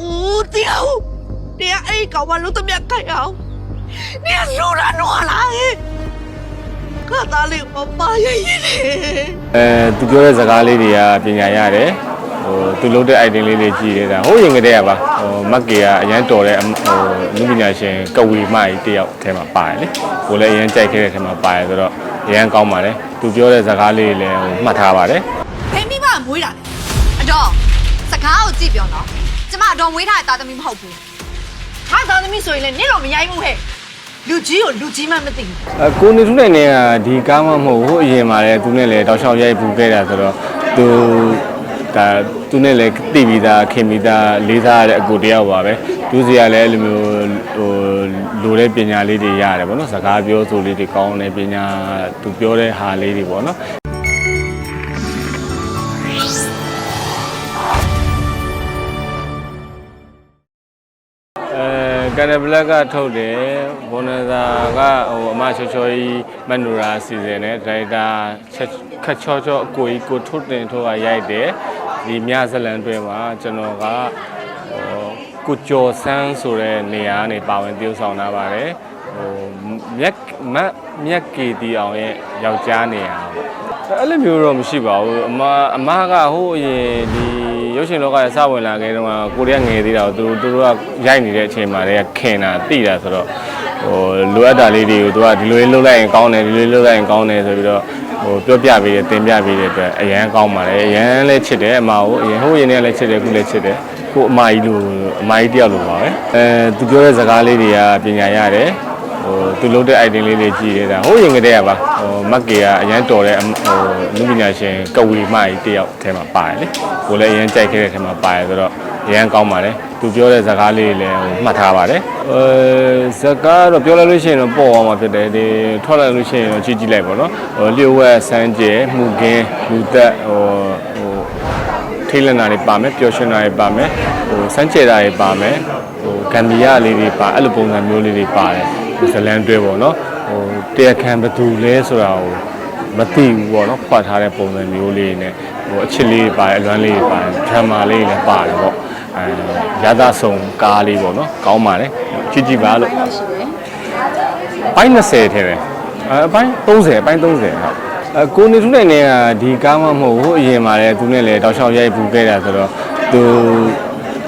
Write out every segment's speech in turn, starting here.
ဦးတရားဦးတရားအဲ့ဒီကောင်မလို့တမက်ခိုင်အောင်နေလူရနော်လားဟဲ့ကတားလေးမမရရင်လေအဲသူပြောတဲ့စကားလေးတွေကပညာရတယ်ဟိုသူလုပ်တဲ့ item လေးတွေကြည့်နေတာဟိုရင်ကတည်းကပါဟိုမက်ကေကအရန်တော်တဲ့ဟိုလူပညာရှင်ကဝီမကြီးတယောက်ထဲမှာပါတယ်လေကိုလည်းအရန်ကြိုက်ခဲ့တဲ့ထဲမှာပါတယ်ဆိုတော့အရန်ကောင်းပါတယ်သူပြောတဲ့စကားလေးတွေလည်းဟိုမှတ်ထားပါတယ်ဖိမိမမွေးတာလေအတော်စကားကိုကြည့်ပြောနော် ကျမအတော်မွေးထားတဲ့တာသမီမဟုတ်ဘူးဟာသားသမီးဆိုရင်လည်းနင့်တော့မရိုက်ဘူးဟဲ့လူကြီးကိုလူကြီးမှမသိဘူးအကိုနေထုနိုင်နေကဒီကားမမဟုတ်ဘူးဟိုအရင်မှာလည်းသူနဲ့လည်းတောက်လျှောက်ရိုက်ပူခဲ့တာဆိုတော့သူဒါသူနဲ့လည်းတိပြီးသားခင်ပြီးသားလေးစားရတဲ့အကိုတယောက်ပါပဲသူစီကလည်းအဲ့လိုမျိုးဟိုလိုတဲ့ပညာလေးတွေရတယ်ပေါ့နော်စကားပြောဆိုလေးတွေကောင်းတယ်ပညာသူပြောတဲ့ဟာလေးတွေပေါ့နော် ကန်နဘလက်ကထုတ်တယ်ဘွန်နသာကဟိုအမချောချောကြီးမန်နူရာစီစဉ်နဲ့ဒါရိုက်တာချက်ခက်ချောချောအကိုကြီးကိုထုတ်တင်ထုတ်ကရိုက်တယ်ဒီမြဇလန်တွဲမှာကျွန်တော်ကဟိုကိုကျော်ဆန်းဆိုတဲ့နေရာကနေပါဝင်တည်ဆောင်လာပါတယ်ဟိုမြက်မတ်မြက်ကီတီအောင်ရဲ့ယောက်ျားနေရာပေါ့အဲ့လိုမျိုးတော့မရှိပါဘူးအမအမကဟိုအရင်ဒီ ရုပ်ရှင်လောကရဲ့စဝင်လာခဲ့တော့ကိုရီးယားငယ်သေးတာကိုသူတို့သူတို့ကရိုက်နေတဲ့အချိန်မှာတည်းကခင်တာတိတာဆိုတော့ဟိုလိုအပ်တာလေးတွေကိုသူကဒီလိုလေးလုပ်လိုက်ရင်ကောင်းတယ်ဒီလိုလေးလုပ်လိုက်ရင်ကောင်းတယ်ဆိုပြီးတော့ဟိုပြောပြပေးတယ်တင်ပြပေးတဲ့အတွက်အရန်ကောင်းပါတယ်အရန်လည်းချစ်တယ်အမကိုအရင်ဟိုရင်လည်းလည်းချစ်တယ်ခုလည်းချစ်တယ်ကိုအမကြီးလိုအမကြီးတယောက်လိုပါပဲအဲသူပြောတဲ့စကားလေးတွေကပညာရတယ် ဟိုသူလုပ်တဲ့ item လေးတွေကြည့်နေတာဟိုရင်ကတည်းကပါဟိုမက်ကေကအရန်တော်တဲ့ဟိုလူပညာရှင်ကဝီမကြီးတယောက်ထဲမှာပါတယ်လေကိုလည်းအရန်ကြိုက်ခဲ့တဲ့ထဲမှာပါတယ်ဆိုတော့အရန်ကောင်းပါတယ်သူပြောတဲ့စကားလေးတွေလည်းဟိုမှတ်ထားပါတယ်အဲစကားတော့ပြောလိုက်လို့ရှိရင်တော့ပေါ့အောင်မှာဖြစ်တယ်ဒီထွက်လိုက်လို့ရှိရင်တော့ကြည့်ကြည့်လိုက်ပါတော့ဟိုလျှို့ဝှက်စမ်းကျဲမှုကင်းလူသက်ဟိုဟိုထိတ်လန့်တာတွေပါမယ်ပျော်ရွှင်တာတွေပါမယ်ဟိုစမ်းကြဲတာတွေပါမယ်ဟိုဂမ်ဘီယာလေးတွေပါအဲ့လိုပုံစံမျိုးလေးတွေပါတယ်ဒီ ဇလန်တွဲပေါ့နော်ဟိုတရားခံဘသူလဲဆိုတာကိုမသိဘူးပေါ့နော်ဖွက်ထားတဲ့ပုံစံမျိုးလေးနဲ့ဟိုအချစ်လေးတွေပါတယ်အလွမ်းလေးတွေပါတယ်ဒရမာလေးတွေလည်းပါတယ်ပေါ့အဲရသဆုံကားလေးပေါ့နော်ကောင်းပါတယ်ကြည့်ကြည့်ပါလို့ပိုင်း20ထဲတယ်အဲပိုင်း30ပိုင်း30ဟုတ်အကိုနေထုနိုင်နေကဒီကားမမဟုတ်ဘူးအရင်မှာလည်းသူနဲ့လည်းတောက်လျှောက်ရိုက်ပူခဲ့တာဆိုတော့သူ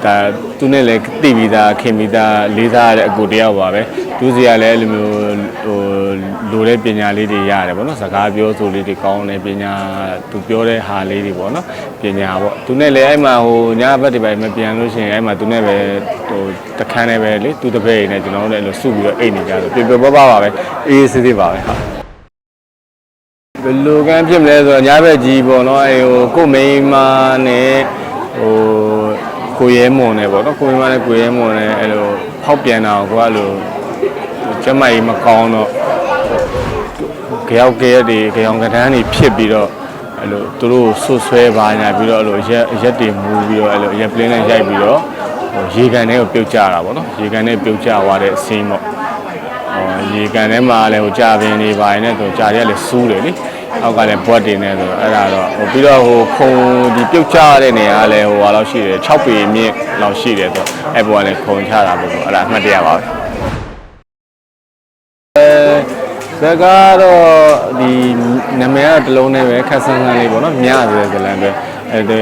ဒါသူနဲ့လည်းတိပြီးသားခင်ပြီးသားလေးစားရတဲ့အကိုတယောက်ပါပဲသူစီကလည်းအဲ့လိုမျိုးဟိုလိုတဲ့ပညာလေးတွေရတယ်ပေါ့နော်စကားပြောဆိုလေးတွေကောင်းတယ်ပညာသူပြောတဲ့ဟာလေးတွေပေါ့နော်ပညာပေါ့သူနဲ့လည်းအဲ့မှာဟိုညဘက်တွေပဲမပြန်လို့ရှိရင်အဲ့မှာသူနဲ့ပဲဟိုတခန်းနဲ့ပဲလေသူတပည့်နေကျွန်တော်တို့လည်းအဲ့လိုစုပြီးတော့အိတ်နေကြဆိုပြပြပပပါပဲအေးအေးဆေးဆေးပါပဲဟုတ်ဘယ်လိုကန်းဖြစ်မလဲဆိုတော့ညာဘက်ကြီးပေါ့နော်အဲဟိုကိုမိန်းမနဲ့ဟို ကိုရဲမွန်နဲ့ပေါ့နော်ကိုမိန်းမနဲ့ကိုရဲမွန်နဲ့အဲလိုဖောက်ပြန်တာကိုကလိုကျမကြီးမကောင်းတော့ကြောက်ကရက်တွေကြောင်ကတန်းတွေဖြစ်ပြီးတော့အဲလိုသူတို့ဆွဆွဲပါညာပြီးတော့အဲလိုရက်ရက်တွေမူပြီးတော့အဲလိုရက်ပလင်းနဲ့ရိုက်ပြီးတော့ဟိုရေကန်ထဲကိုပြုတ်ကျတာပေါ့နော်ရေကန်ထဲပြုတ်ကျသွားတဲ့အစင်းပေါ့ဟောရေကန်ထဲမှာလည်းဟိုကြာပင်နေပါရင်လည်းဆိုကြာရက်လည်းစူးတယ်လေ အောက်ကလည်းဘွက်တင်နေဆိုတော့အဲ့ဒါတော့ဟိုပြီးတော့ဟိုခုံဒီပြုတ်ချရတဲ့နေရာကလည်းဟိုဟာလောက်ရှိတယ်6ပေမြင့်လောက်ရှိတယ်ဆိုတော့အဲ့ဘောကလည်းခုံချတာပေါ့ပေါ့အဲ့ဒါအမှတ်တရပါပဲအဲဇက်ကတော့ဒီနာမည်ကတော့တစ်လုံးနဲ့ပဲခက်ဆန်းဆန်းလေးပေါ့နော်မြဆိုတဲ့ဇလန်ပဲအဲ့ဒီ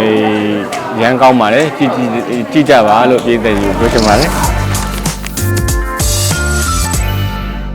ရန်ကောင်းပါလေကြည့်ကြည့်ကြည့်ကြပါလို့ပြည်သက်ယူပြောချင်ပါတယ်